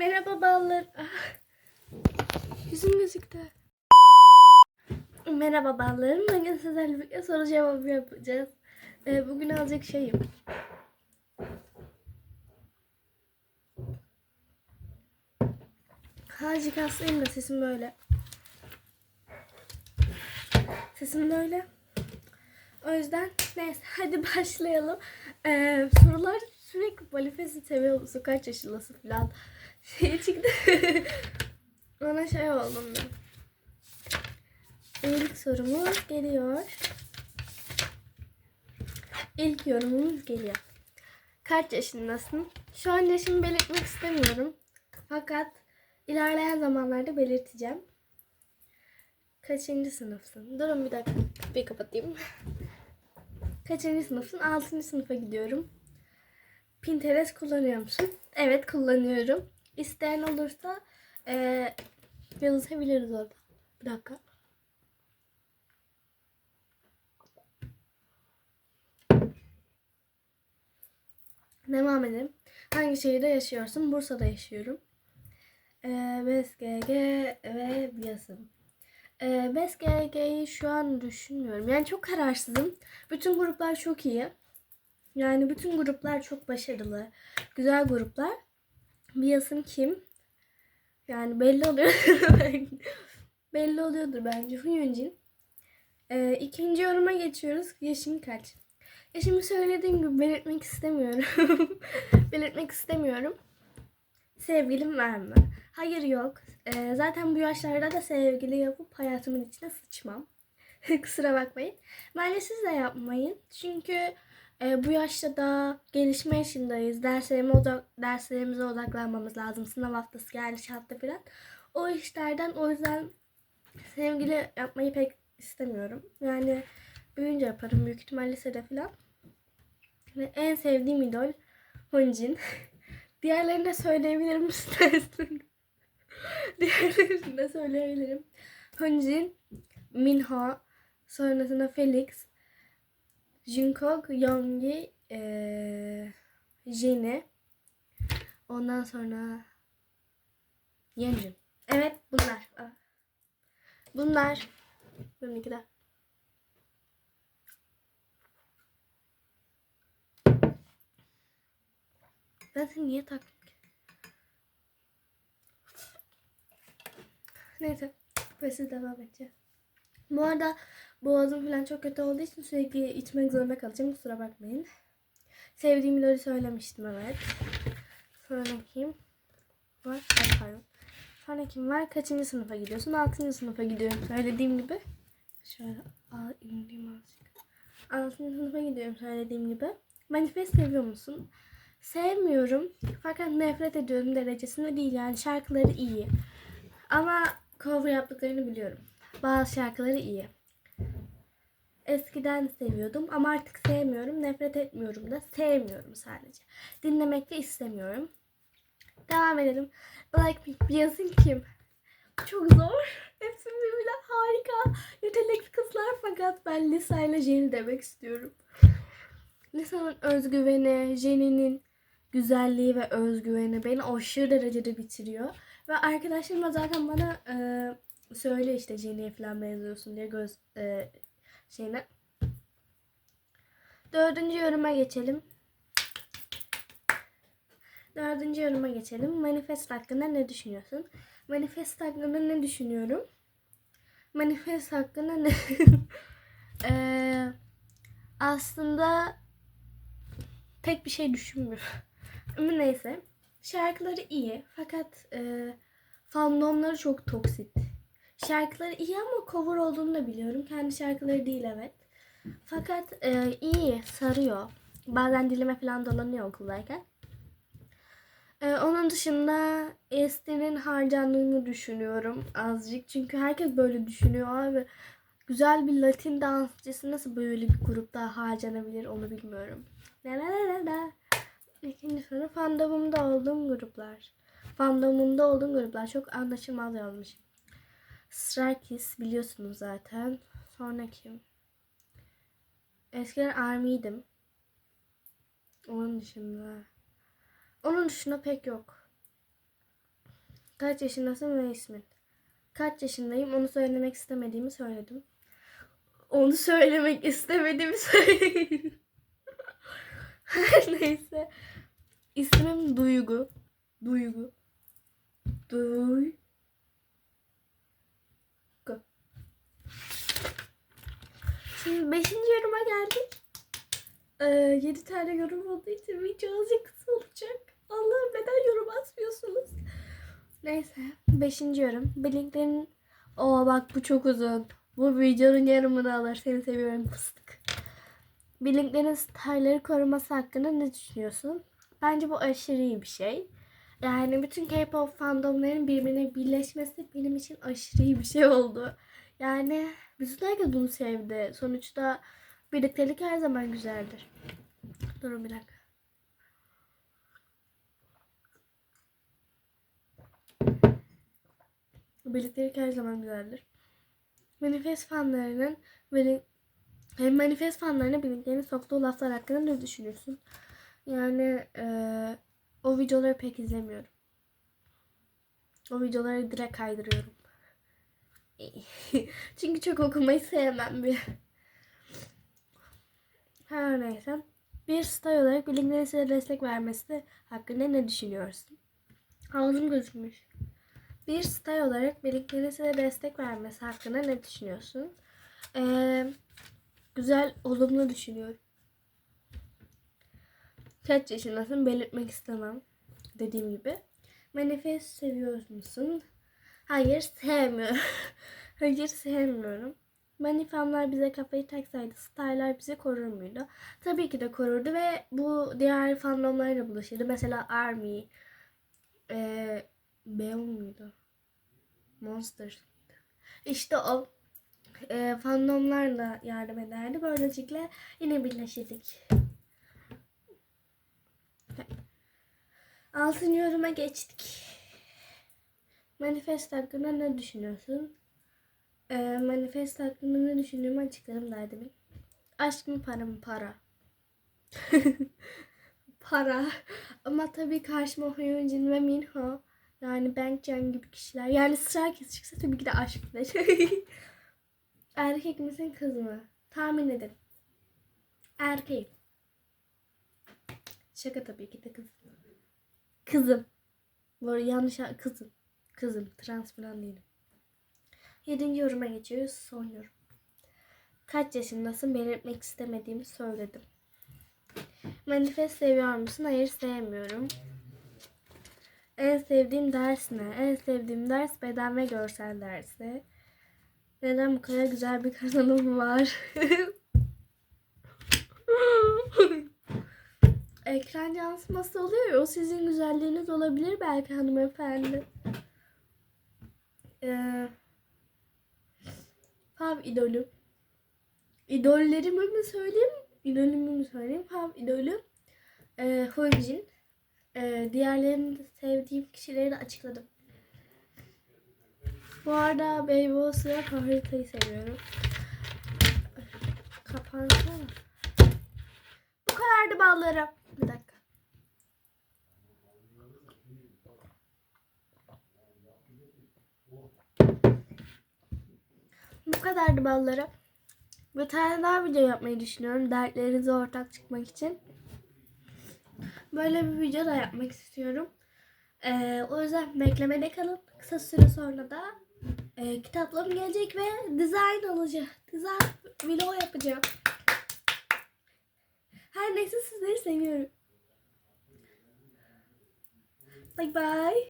Merhaba ballar. Ah. Yüzüm gözüktü. Merhaba ballarım. Bugün sizlerle birlikte soru cevabı yapacağız. Ee, bugün alacak şeyim. Hacı hastayım da sesim böyle. Sesim böyle. O yüzden neyse hadi başlayalım. Ee, sorular sürekli manifesti seviyor musun? Kaç yaşındasın falan. Şey çıktı. Ona şey oldum ben. İlk sorumuz geliyor. İlk yorumumuz geliyor. Kaç yaşındasın? Şu an yaşımı belirtmek istemiyorum. Fakat ilerleyen zamanlarda belirteceğim. Kaçıncı sınıfsın? Durun bir dakika. Bir kapatayım. Kaçıncı sınıfsın? Altıncı sınıfa gidiyorum. Pinterest kullanıyor musun? Evet kullanıyorum. İsteyen olursa eee yazabiliriz orada. Bir dakika. Devam edelim. Hangi şehirde yaşıyorsun? Bursa'da yaşıyorum. Ee, BSGG ve Biyasım. Ee, BSGG'yi şu an düşünmüyorum. Yani çok kararsızım. Bütün gruplar çok iyi. Yani bütün gruplar çok başarılı. Güzel gruplar. Biyasım kim? Yani belli oluyor. belli oluyordur bence. Huyuncin. Ee, ikinci yoruma geçiyoruz. Yaşın kaç? Yaşımı söylediğim gibi belirtmek istemiyorum. belirtmek istemiyorum. Sevgilim var mı? Hayır yok. Ee, zaten bu yaşlarda da sevgili yapıp hayatımın içine sıçmam. Kusura bakmayın. Bence siz de yapmayın. Çünkü e, bu yaşta da gelişme yaşındayız. Derslerime odak, derslerimize odaklanmamız lazım. Sınav haftası geldi çattı falan. O işlerden o yüzden sevgili yapmayı pek istemiyorum. Yani büyüyünce yaparım büyük ihtimalle lisede falan. Ve en sevdiğim idol Honjin. Diğerlerini de söyleyebilirim istersen. Diğerlerini de söyleyebilirim. Honjin, Minho, sonrasında Felix, Jungkook, Yoongi, ee, Jennie, ondan sonra Yeonjun. Evet bunlar. Ah. Bunlar. Bununkiler. Ben seni niye taktım ki? Neyse. Böyle devam edeceğim. Bu arada boğazım falan çok kötü olduğu için sürekli içmek zorunda kalacağım. Kusura bakmayın. Sevdiğim idolü söylemiştim evet. Sonra kim var? Ay, pardon. Sonra kim var? Kaçıncı sınıfa gidiyorsun? Altıncı sınıfa gidiyorum. Söylediğim gibi. Şöyle al, ineyim azıcık. Altıncı sınıfa gidiyorum söylediğim gibi. Manifest seviyor musun? Sevmiyorum. Fakat nefret ediyorum derecesinde değil. Yani şarkıları iyi. Ama cover yaptıklarını biliyorum. Bazı şarkıları iyi. Eskiden seviyordum ama artık sevmiyorum. Nefret etmiyorum da. Sevmiyorum sadece. Dinlemek de istemiyorum. Devam edelim. Blackpink yazın kim? Çok zor. Hepsi birbirinden harika. Yetenekli kızlar fakat ben Lisa ile Jennie demek istiyorum. Lisa'nın özgüveni, Jennie'nin güzelliği ve özgüveni beni aşırı derecede bitiriyor. Ve arkadaşlarım da zaten bana e, söyle işte Jennie'ye falan benziyorsun diye göz e, şeyine. Dördüncü yoruma geçelim. Dördüncü yoruma geçelim. Manifest hakkında ne düşünüyorsun? Manifest hakkında ne düşünüyorum? Manifest hakkında ne? Eee aslında pek bir şey düşünmüyorum. Neyse. Şarkıları iyi fakat e, fandomları çok toksit. Şarkıları iyi ama cover olduğunu da biliyorum. Kendi şarkıları değil evet. Fakat e, iyi, sarıyor. Bazen dilime falan dolanıyor okuldayken. E, onun dışında Este'nin harcandığını düşünüyorum azıcık. Çünkü herkes böyle düşünüyor abi. Güzel bir Latin dansçısı nasıl böyle bir grupta harcanabilir onu bilmiyorum. La la la la. İkinci soru fandomumda olduğum gruplar. Fandomumda olduğum gruplar çok anlaşılmaz yazmışım. Stray Kids biliyorsunuz zaten. Sonra kim? Eskiden Army'ydim. Onun dışında. Onun dışında pek yok. Kaç yaşındasın ve ismin? Kaç yaşındayım onu söylemek istemediğimi söyledim. Onu söylemek istemediğimi söyledim. Neyse. İsmim Duygu. Duygu. Duygu. Şimdi beşinci yoruma geldik. Ee, 7 tane yorum olduğu için video azıcık kısa olacak. Allah'ım neden yorum atmıyorsunuz? Neyse. Beşinci yorum. Blinklerin... Oo bak bu çok uzun. Bu videonun yarımını alır. Seni seviyorum fıstık. Blinklerin starları koruması hakkında ne düşünüyorsun? Bence bu aşırı iyi bir şey. Yani bütün K-pop fandomların birbirine birleşmesi benim için aşırı iyi bir şey oldu. Yani bütün herkes bunu sevdi. Sonuçta birliktelik her zaman güzeldir. Durun bir dakika. Birliktelik her zaman güzeldir. Manifest fanlarının hem manifest fanlarına birliklerini soktuğu laflar hakkında ne düşünüyorsun? Yani eee, o videoları pek izlemiyorum. O videoları direkt kaydırıyorum. Çünkü çok okumayı sevmem bir. Her neyse. Bir stay olarak bilimlerin size destek vermesi hakkında ne düşünüyorsun? Ağzım gözükmüş. Bir stay olarak birliklerin size destek vermesi hakkında ne düşünüyorsun? Ee, güzel, olumlu düşünüyorum. Kaç yaşındasın belirtmek istemem. Dediğim gibi. Manifest seviyor musun? Hayır sevmiyorum. Hayır sevmiyorum. Manifamlar bize kafayı taksaydı Starlar bizi korur muydu? Tabii ki de korurdu ve bu diğer fandomlarla bulaşırdı. Mesela Army, ee, Beon muydu? Monsters mıydı? İşte o e, fandomlarla yardım ederdi. Böylelikle yine birleşirdik. Altın yoruma geçtik. Manifest hakkında ne düşünüyorsun? Ee, manifest hakkında ne düşündüğümü açıklarım derdim. Aşk mı para mı? Para. para. Ama tabii karşıma Hyunjin ve Minho yani Bangchan gibi kişiler. Yani Stray Kids çıksa tabii ki de aşk. Erkek misin kız mı? Tahmin edin. Erkeğim. Şaka tabii ki de kız. Kızım. Bu yanlış kızım. Kızım. Trans falan değilim. Yedinci yoruma geçiyoruz. Son yorum. Kaç yaşındasın? Belirtmek istemediğimi söyledim. Manifest seviyor musun? Hayır sevmiyorum. En sevdiğim ders ne? En sevdiğim ders beden ve görsel dersi. Neden bu kadar güzel bir kanalım var? Ekran yansıması oluyor o sizin güzelliğiniz olabilir belki hanımefendi. Ee, Fav idolüm. İdollerimi mi söyleyeyim? İdolümü mü söyleyeyim? Fav idolüm. Ee, Hyunjin. Ee, diğerlerini sevdiğim kişileri de açıkladım. Bu arada Baby Boss'la Favorita'yı seviyorum. Kapansana. Bu kadardı ballarım. Bir dakika. Bu kadardı ballarım. Bir tane daha video yapmayı düşünüyorum. Dertlerinize ortak çıkmak için. Böyle bir video da yapmak istiyorum. Ee, o yüzden beklemede kalın. Kısa süre sonra da e, kitaplığım gelecek ve design olacak. Design video yapacağım. Her neyse sizleri seviyorum. Bye bye.